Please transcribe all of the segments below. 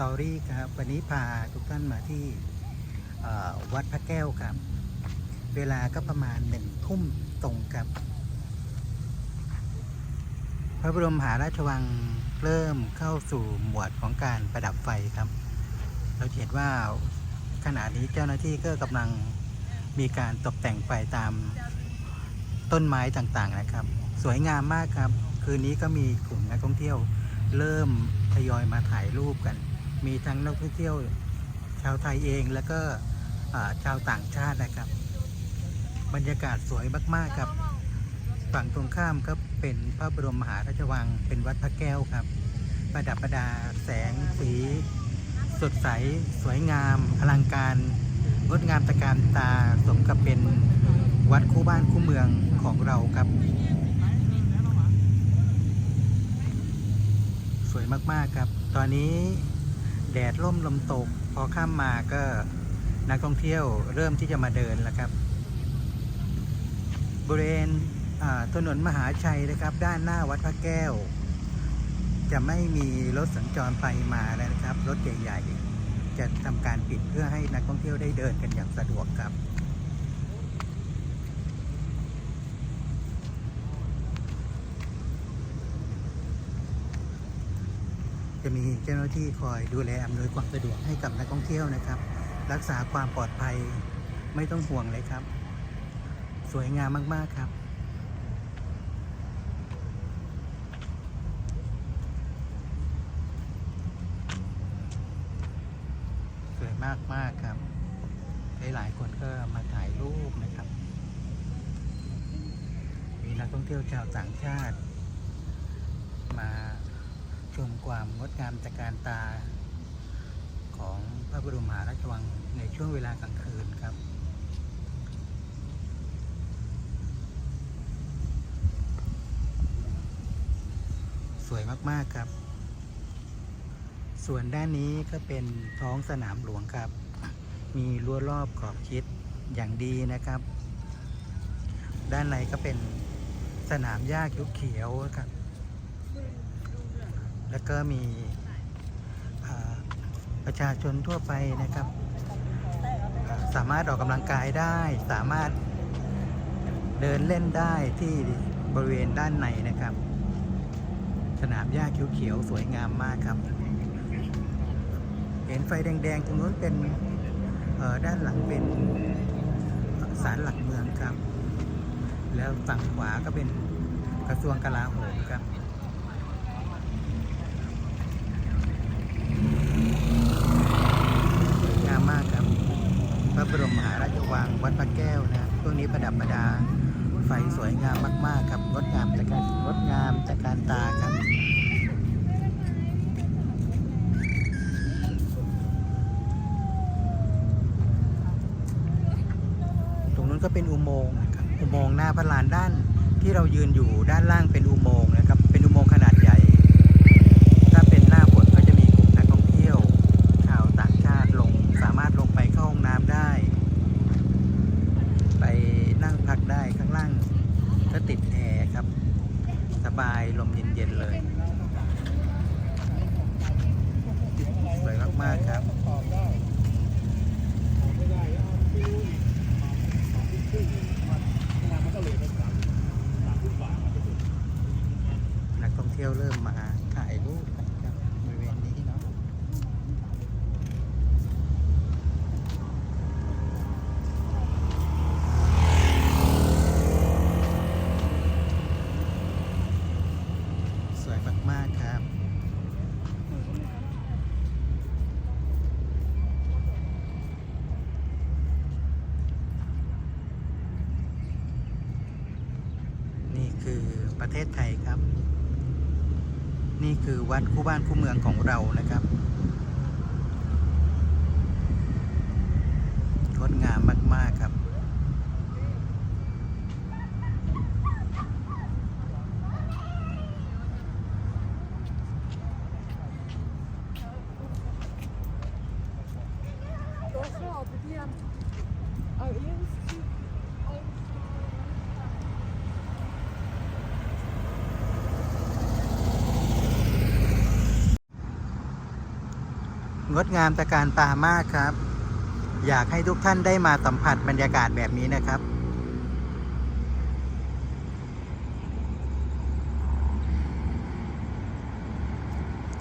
ตอรี่ครับ วันนี้พาทุกท่านมาที่วัดพระแก้วครับ เวลาก็ประมาณหนึ่งทุ่มตรงครับ พระบรมหาราชวังเริ่มเข้าสู่หมวดของการประดับไฟครับ เราเห็นว่าขณะนี้เจ้าหน้าที่ก็กำลังมีการตกแต่งไฟตามต้นไม้ต่างๆนะครับ สวยงามมากครับ คืนนี้ก็มีกลุ่มนักท่องเที่ยว เริ่มทยอยมาถ่ายรูปกัน มีทั้งนักท่องเที่ยวชาวไทยเองแล้วก็ชาวต่างชาตินะครับ บรรยากาศสวยมากๆครับ ฝั่งตรงข้ามก็เป็นพระบรมมหาราชวัง เป็นวัดพระแก้วครับ ประดับประดาแสงสี สดใส สวยงาม อลังการ งดงามตะการตาสมกับเป็นวัดคู่บ้านคู่เมืองของเราครับ สวยมากๆครับ ตอนนี้ แดดร่มลมตก พอข้ามมาก็นักท่องเที่ยวเริ่มที่จะมาเดินแล้วครับบริเวณถนนมหาชัยนะครับ ด้านหน้าวัดพระแก้ว จะไม่มีรถสัญจรไปมาแล้วนะครับ รถใหญ่ๆจะทำการปิดเพื่อให้นักท่องเที่ยวได้เดินกันอย่างสะดวกครับ จะมีเจ้าหน้าที่คอยดูแลอำนวยความสะดวกให้กับนักท่องเที่ยวนะครับ รักษาความปลอดภัยไม่ต้องห่วงเลยครับ สวยงามมาก ๆ ครับ สวยมาก ๆ ครับ หลายๆคนก็มาถ่ายรูปนะครับ มีนักท่องเที่ยวชาวต่างชาติ มา ชมความงดงามตระการตาของพระบรมมหาราชวังในช่วงเวลากลางคืนครับ สวยมาก ๆ ครับ ส่วนด้านนี้ก็เป็นท้องสนามหลวงครับ มีรั้วรอบขอบชิดอย่างดีนะครับ ด้านในก็เป็นสนามหญ้าเขียวๆครับ แล้วก็มีประชาชนทั่วไปนะครับ สามารถออกกำลังกายได้สามารถเดินเล่นได้ที่บริเวณด้านในนะครับ สนามหญ้าเขียวๆสวยงามมากครับ เห็นไฟแดงๆตรงนู้นเป็นด้านหลังเป็นศาลหลักเมืองครับ แล้วฝั่งขวาก็เป็นกระทรวงกลาโหมครับ สวยงามมากครับ พระบรมมหาราชวังวัดพระแก้วนะช่วงนี้ประดับประดา ไฟสวยงามมาก ๆ ครับงดงามจากการงดงามจากการตาครับ ตรงนู้น ก็เป็นอุโมงค์นะครับอุโมงค์หน้าพระลานด้านที่เรายืนอยู่ด้านล่างเป็นอุโมงค์นะครับ เป็นอุโมงค์ขนาดใหญ่ ถ้าเป็นหน้าฝนก็จะมีกลุ่มนักท่องเที่ยว ชาวต่างชาติลงสามารถลงไปเข้าห้องน้ำได้ ไปนั่งพักได้ข้างล่างก็ติดแอร์ครับ สบายลมเย็นๆเลย สวยมากๆครับ นักท่องเที่ยวเริ่มมาถ่ายรูปกันครับบริเวณนี้เนาะสวยมาก ๆ ครับ นี่คือ ประเทศไทยครับ นี่คือวัดคู่บ้านคู่เมืองของเรานะครับงดงามมาก ๆ ครับ Doch, ja, aber die haben auch งดงามตะการตามากครับ อยากให้ทุกท่านได้มาสัมผัสบรรยากาศแบบนี้นะครับ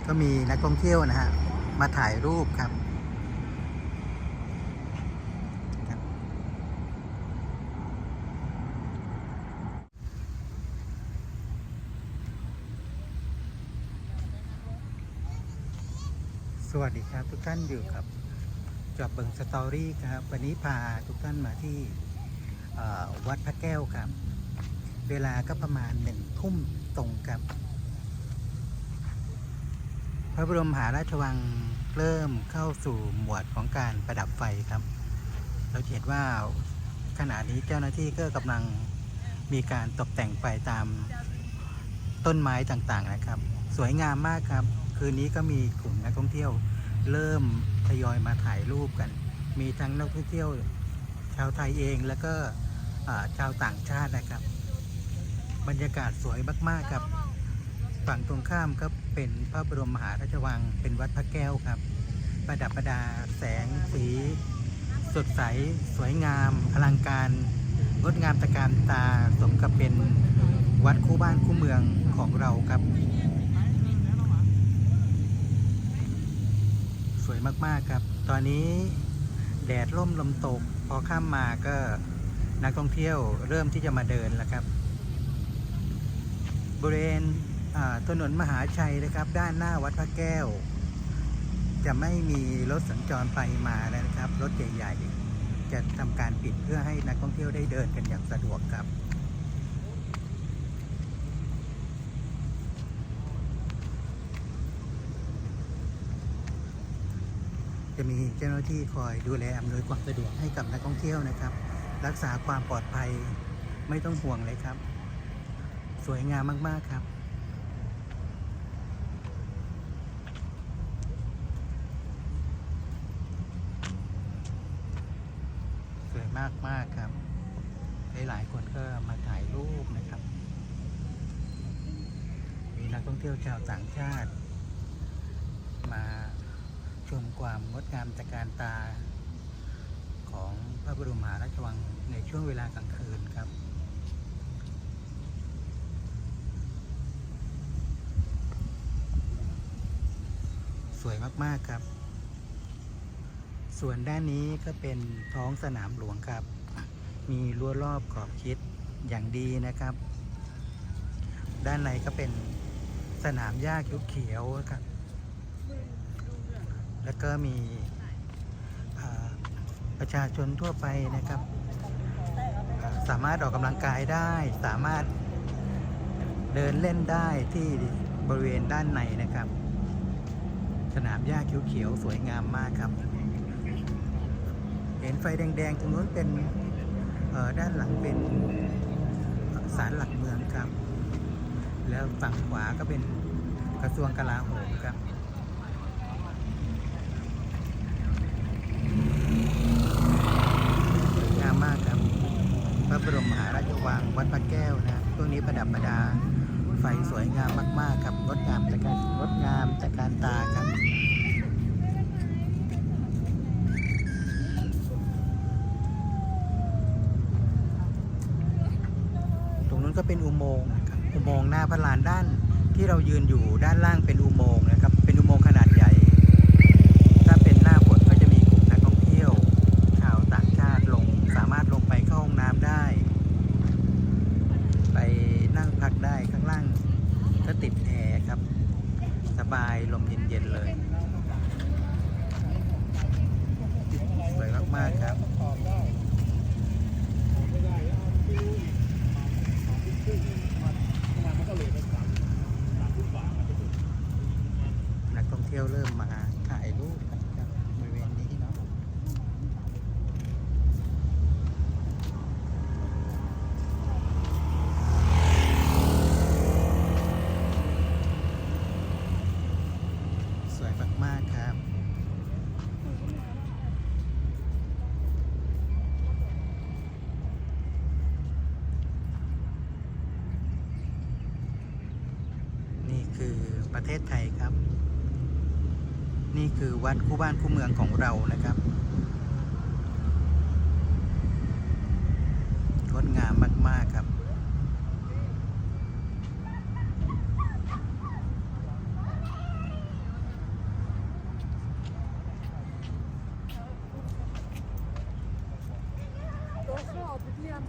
ก็มีนักท่องเที่ยวนะฮะมาถ่ายรูปครับ วัสดีครับ ทุกท่านอยู่กับจอบเบิงสตอรี่ครับ วันนี้พาทุกท่านมาที่วัดพระแก้วครับ เวลาก็ประมาณหนึ่งทุ่มตรงครับ พระบรมหาราชวังเริ่มเข้าสู่หมวดของการประดับไฟครับ เราเห็นว่าขณะนี้เจ้าหน้าที่ก็กำลังมีการตกแต่งไฟตามต้นไม้ต่างๆนะครับ สวยงามมากครับ คืนนี้ก็มีกลุ่มนักท่องเที่ยว เริ่มทยอยมาถ่ายรูปกัน มีทั้งนักท่องเที่ยวชาวไทยเองแล้วก็ชาวต่างชาตินะครับ บรรยากาศสวยมากๆครับฝั่งตรงข้ามก็เป็นพระบรมมหาราชวัง เป็นวัดพระแก้วครับ ประดับประดาแสงสี สดใส สวยงาม อลังการงดงามตะการตาสมกับเป็นวัดคู่บ้านคู่เมืองของเราครับ สวยมากๆครับ ตอนนี้แดดร่มลมตก พอข้ามมาก็นักท่องเที่ยวเริ่มที่จะมาเดินแล้วครับ บริเวณถนนมหาชัยนะครับ ด้านหน้าวัดพระแก้ว จะไม่มีรถสัญจรไปมาแล้วนะครับ รถใหญ่ๆจะทำการปิดเพื่อให้นักท่องเที่ยวได้เดินกันอย่างสะดวกครับ จะมีเจ้าหน้าที่คอยดูแลอำนวยความสะดวกให้กับนักท่องเที่ยวนะครับ รักษาความปลอดภัยไม่ต้องห่วงเลยครับ สวยงามมากๆครับสวยมากๆครับ หลายๆคนก็มาถ่ายรูปนะครับ มีนักท่องเที่ยวชาวต่างชาติ มา ชมความงดงามตะการตาของพระบรมมหาราชวังในช่วงเวลากลางคืนครับสวยมาก ๆ ครับ ส่วนด้านนี้ก็เป็นท้องสนามหลวงครับ มีรั้วรอบขอบชิดอย่างดีนะครับ ด้านในก็เป็นสนามหญ้าเขียวๆครับ แล้วก็มีประชาชนทั่วไปนะครับ สามารถออกกำลังกายได้ สามารถเดินเล่นได้ที่บริเวณด้านในนะครับ สนามหญ้าเขียวๆสวยงามมากครับ เห็นไฟแดงๆตรงนู้นเป็นด้านหลังเป็นศาลหลักเมืองครับ แล้วฝั่งขวาก็เป็นกระทรวงกลาโหมครับ สวยงามมากครับ พระบรมมหาราชวังวัดพระแก้วนะช่วงนี้ประดับประดา ไฟสวยงามมาก ๆ ครับงดงามจากการงดงามจากการตาครับตรงนู้นก็เป็นอุโมงค์อุโมงค์หน้าพระลานด้านที่เรายืนอยู่ด้านล่างเป็นอุโมงค์นะครับ เป็นอุโมงค์ขนาดใหญ่ ถ้าเป็นหน้าฝนก็จะมีกลุ่มนักท่องเที่ยว ชาวต่างชาติลงสามารถลงไปเข้าห้องน้ำได้ ไปนั่งพักได้ข้าง ล่างก็ติดแอร์ครับ สบายลมเย็นๆเลยสวยมากๆครับ นักท่องเที่ยวเริ่มมาถ่ายรูปกันครับบริเวณนี้เนาะสวยมาก ๆ ครับ นี่คือ ประเทศไทยครับ นี่คือวัดคู่บ้านคู่เมืองของเรานะครับงดงามมาก ๆ ครับ Då sa vi igen.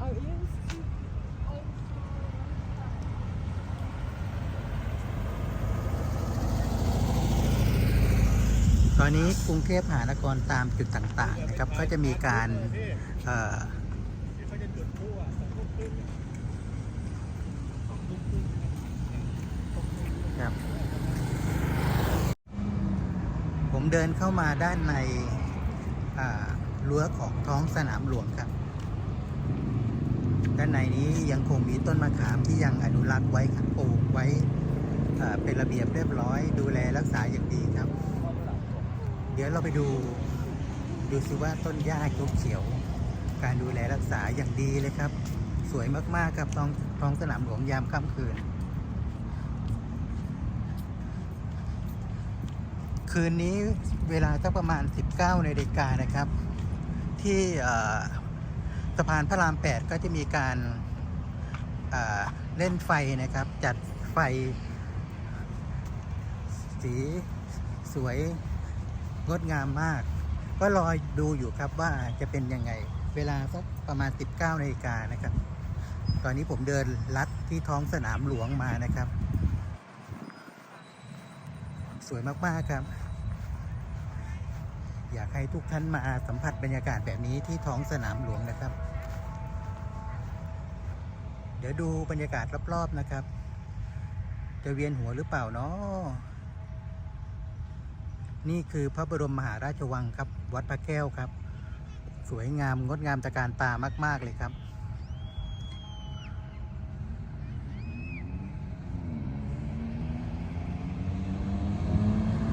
Ja, just ตอนนี้กรุงเทพมหานครตามจุดต่างๆนะครับ ก็จะมีการครับผมเดินเข้ามาด้านในรั้วของท้องสนามหลวงครับ ด้านในนี้ยังคงมีต้นมะขามที่ยังอนุรักษ์ไว้ครับปลูกไว้เป็นระเบียบเรียบร้อย ดูแลรักษาอย่างดีครับ เดี๋ยวเราไปดูดูสิว่าต้นหญ้าเขียวๆการดูแลรักษาอย่างดีเลยครับ สวยมากๆครับท้องท้องสนามหลวงยามค่ำคืน คืนนี้เวลาสักประมาณ 19นาฬิกานะครับ ที่สะพานพระราม 8 ก็จะมีการเล่นไฟนะครับ จัดไฟ สีสวย งดงามมาก ก็รอดูอยู่ครับว่าจะเป็นยังไง เวลาสักประมาณ 19นาฬิกานะครับ ตอนนี้ผมเดินลัดที่ท้องสนามหลวงมานะครับ สวยมาก ๆ ครับ อยากให้ทุกท่านมาสัมผัสบรรยากาศแบบนี้ที่ท้องสนามหลวงนะครับ เดี๋ยวดูบรรยากาศรอบ ๆ นะครับ จะเวียนหัวหรือเปล่าเนาะ นี่คือพระบรมมหาราชวังครับ วัดพระแก้วครับ สวยงามงดงามตะการตามาก ๆ เลยครับ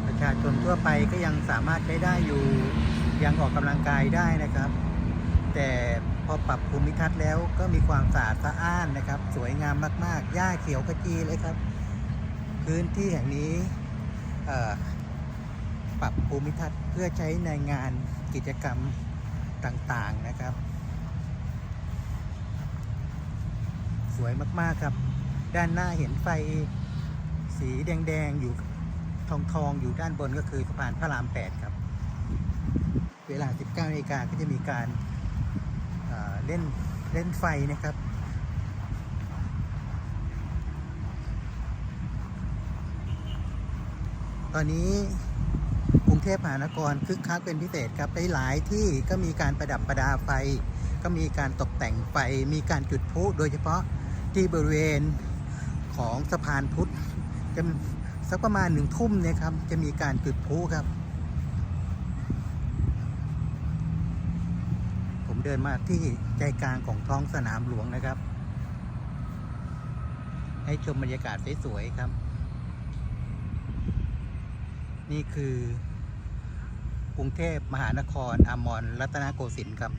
ประชาชนทั่วไปก็ยังสามารถใช้ได้อยู่ยังออกกำลังกายได้นะครับ แต่พอปรับภูมิทัศน์แล้วก็มีความสะอาดสะอ้านนะครับ สวยงามมาก ๆ หญ้าเขียวขจีเลยครับ พื้นที่แห่งนี้ ปรับภูมิทัศน์เพื่อใช้ในงานกิจกรรมต่างๆนะครับ สวยมากๆครับ ด้านหน้าเห็นไฟสีแดงๆอยู่ทองทองๆอยู่ด้านบนก็คือสะพานพระราม 8 ครับ เวลา 19นาฬิกาก็จะมีการเอ่อเล่นเล่นไฟนะครับ ตอนนี้ เทพมหานครคึกคักเป็นพิเศษครับหลายที่ก็มีการประดับประดาไฟ ก็มีการตกแต่งไฟ มีการจุดพลุโดยเฉพาะที่บริเวณของสะพานพุทธจะสักประมาณหนึ่งทุ่มเนี่ยครับ จะมีการจุดพลุครับ ผมเดินมาที่ใจกลางของท้องสนามหลวงนะครับ ให้ชมบรรยากาศสวยๆครับ นี่คือ กรุงเทพมหานครอมรรัตนโกสินทร์ครับ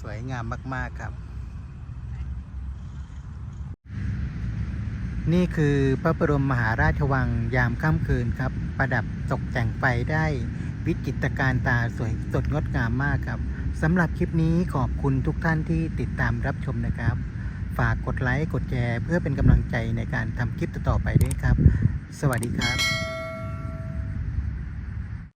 สวยงามมาก ๆ ครับ นี่คือพระบรมมหาราชวังยามค่ำคืนครับ ประดับตกแต่งไฟได้วิจิตรการตาสวยสดงดงามมากครับสำหรับคลิปนี้ขอบคุณทุกท่านที่ติดตามรับชมนะครับ ฝากกดไลค์กดแชร์เพื่อเป็นกำลังใจในการทำคลิปต่อไปด้วยครับ สวัสดีครับ